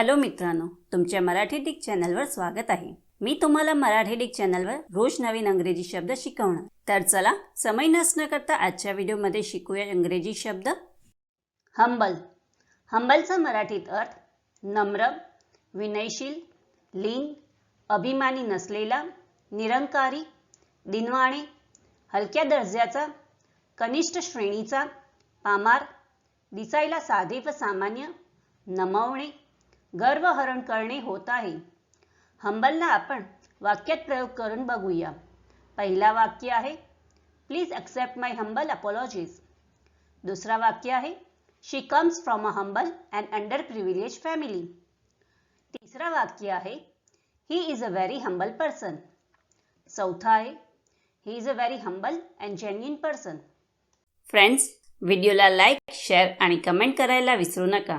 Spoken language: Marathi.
हॅलो मित्रांनो तुमच्या मराठी डिक चॅनलवर स्वागत आहे. मी तुम्हाला मराठी डिक चॅनलवर रोज नवीन अंग्रेजी शब्द शिकवणार. तर चला समय नसणं करता आजच्या व्हिडिओमध्ये शिकूया इंग्रजी शब्द. हंबल. हंबलचा मराठीत अर्थ नम्र विनयशील लीन अभिमानी नसलेला निरंकारी दिनवाणे हलक्या दर्जाचा कनिष्ठ श्रेणीचा पामार दिसायला साधे व सामान्य नमवणे गर्वहरण करणे होत आहे. हंबलला आपण वाक्यात प्रयोग करून बघूया. पहिला वाक्य आहे please accept my humble apologies दुसरा वाक्य आहे she comes from a humble and under privilege family तिसरा वाक्य आहे he is a very humble person चौथा आहे he is a very humble and genuine person friends व्हिडिओला लाईक शेअर आणि कमेंट करायला विसरू नका.